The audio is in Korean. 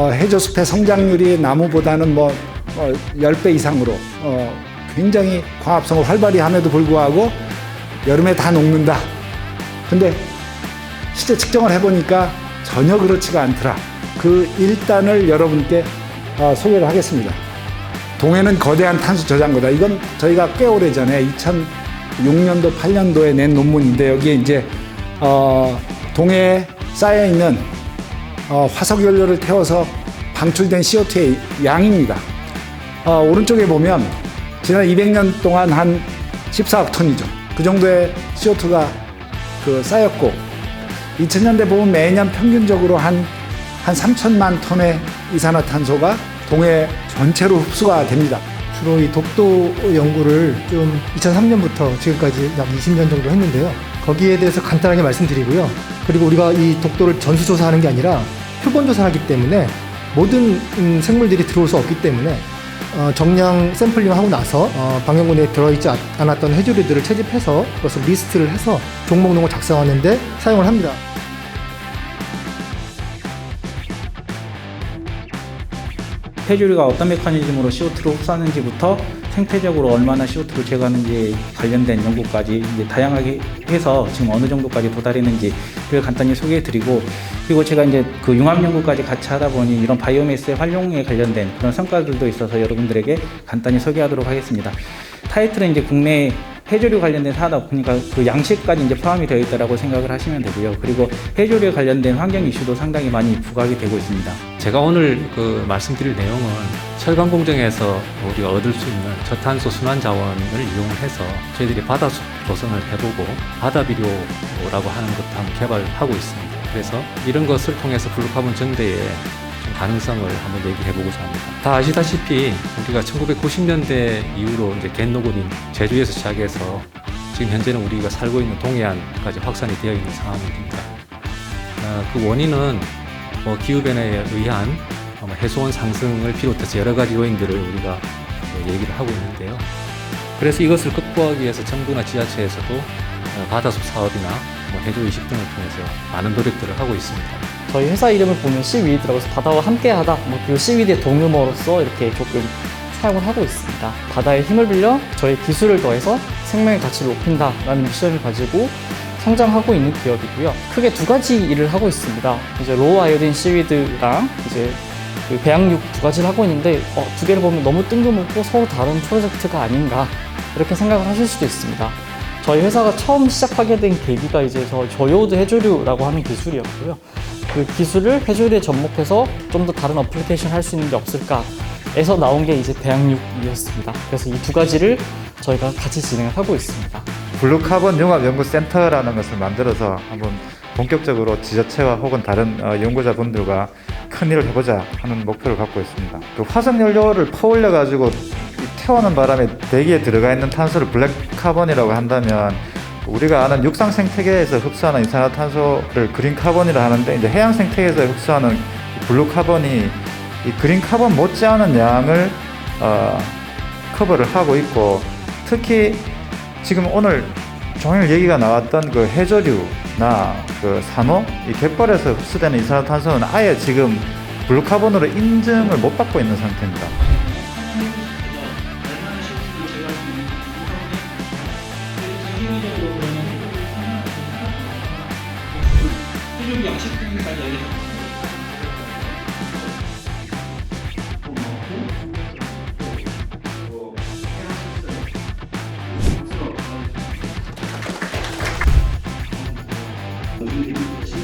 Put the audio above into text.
어, 해저숲의 성장률이 나무보다는 뭐 어, 10배 이상으로 어, 굉장히 광합성을 활발히 함에도 불구하고 여름에 다 녹는다. 근데 실제 측정을 해보니까 전혀 그렇지가 않더라. 그 일단을 여러분께 어, 소개를 하겠습니다. 동해는 거대한 탄소 저장고다. 이건 저희가 꽤 오래 전에 2006년도, 8년도에 낸 논문인데 여기에 이제 어, 동해에 쌓여 있는 어, 화석 연료를 태워서 방출된 CO2의 양입니다. 어, 오른쪽에 보면 지난 200년 동안 한 14억 톤이죠. 그 정도의 CO2가 그 쌓였고 2000년대 보면 매년 평균적으로 한, 한 3천만 톤의 이산화탄소가 동해 전체로 흡수가 됩니다. 주로 이 독도 연구를 좀 2003년부터 지금까지 약 20년 정도 했는데요. 거기에 대해서 간단하게 말씀드리고요. 그리고 우리가 이 독도를 전수조사하는 게 아니라 표본조사하기 때문에 모든 음, 생물들이 들어올 수 없기 때문에 어, 정량 샘플링 하고 나서 어, 방역문에 들어있지 않- 않았던 해조류들을 채집해서 그것을 리스트를 해서 종목록을 작성하는데 사용을 합니다. 해조류가 어떤 메커니즘으로 CO2를 흡수하는지부터 생태적으로 얼마나 CO2를 제거하는지에 관련된 연구까지 이제 다양하게 해서 지금 어느 정도까지 도달했는지 그걸 간단히 소개해드리고 그리고 제가 이제 그 융합 연구까지 같이 하다 보니 이런 바이오매스의 활용에 관련된 그런 성과들도 있어서 여러분들에게 간단히 소개하도록 하겠습니다. 타이틀은 이제 국내 해조류 관련된 사다 보니까 그 양식까지 이제 포함이 되어 있다라고 생각을 하시면 되고요. 그리고 해조류에 관련된 환경 이슈도 상당히 많이 부각이 되고 있습니다. 제가 오늘 그 말씀드릴 내용은 철강 공정에서 우리가 얻을 수 있는 저탄소 순환 자원을 이용해서 저희들이 바다숲 조성을 해보고 바다 비료라고 하는 것도 한번 개발하고 있습니다. 그래서 이런 것을 통해서 블루카본 정대의 좀 가능성을 한번 얘기해 보고자 합니다. 다 아시다시피 우리가 1990년대 이후로 이제 갯노군인 제주에서 시작해서 지금 현재는 우리가 살고 있는 동해안까지 확산이 되어 있는 상황입니다. 아, 그 원인은 뭐 기후변화에 의한 해수온 상승을 비롯해서 여러 가지 요인들을 우리가 어, 얘기를 하고 있는데요. 그래서 이것을 극복하기 위해서 정부나 지자체에서도 어, 바다숲 사업이나 뭐 해조 이식 등을 통해서 많은 노력들을 하고 있습니다. 저희 회사 이름을 보면 시위드라고 해서 바다와 함께하다 뭐 그리고 시위드의 동음어로서 이렇게 조금 사용을 하고 있습니다. 바다의 힘을 빌려 저희 기술을 더해서 생명의 가치를 높인다라는 미션을 가지고 성장하고 있는 기업이고요. 크게 두 가지 일을 하고 있습니다. 이제 로우 아이오딘 시위드랑 이제 그 배양육 두 가지를 하고 있는데 어, 두 개를 보면 너무 뜬금없고 서로 다른 프로젝트가 아닌가 이렇게 생각을 하실 수도 있습니다. 저희 회사가 처음 시작하게 된 계기가 이제 저 저요드 해조류라고 하는 기술이었고요. 그 기술을 해조류에 접목해서 좀 더 다른 어플리케이션 할 수 있는 게 없을까 에서 나온 게 이제 배양육이었습니다. 그래서 이 두 가지를 저희가 같이 진행을 하고 있습니다. 블루카본 융합연구센터라는 것을 만들어서 한번 본격적으로 지자체와 혹은 다른 어, 연구자분들과 큰 일을 해보자 하는 목표를 갖고 있습니다. 그 화석 연료를 퍼올려 가지고 태우는 바람에 대기에 들어가 있는 탄소를 블랙 카본이라고 한다면 우리가 아는 육상 생태계에서 흡수하는 이산화탄소를 그린 카본이라 하는데 이제 해양 생태계에서 흡수하는 이 블루 카본이 이 그린 카본 못지않은 양을 어, 커버를 하고 있고 특히 지금 오늘 종일 얘기가 나왔던 그 해조류나 그 산호, 이 갯벌에서 흡수되는 이산화탄소는 아예 지금 블루카본으로 인증을 못 받고 있는 상태입니다. 치킨까지 얘기해 주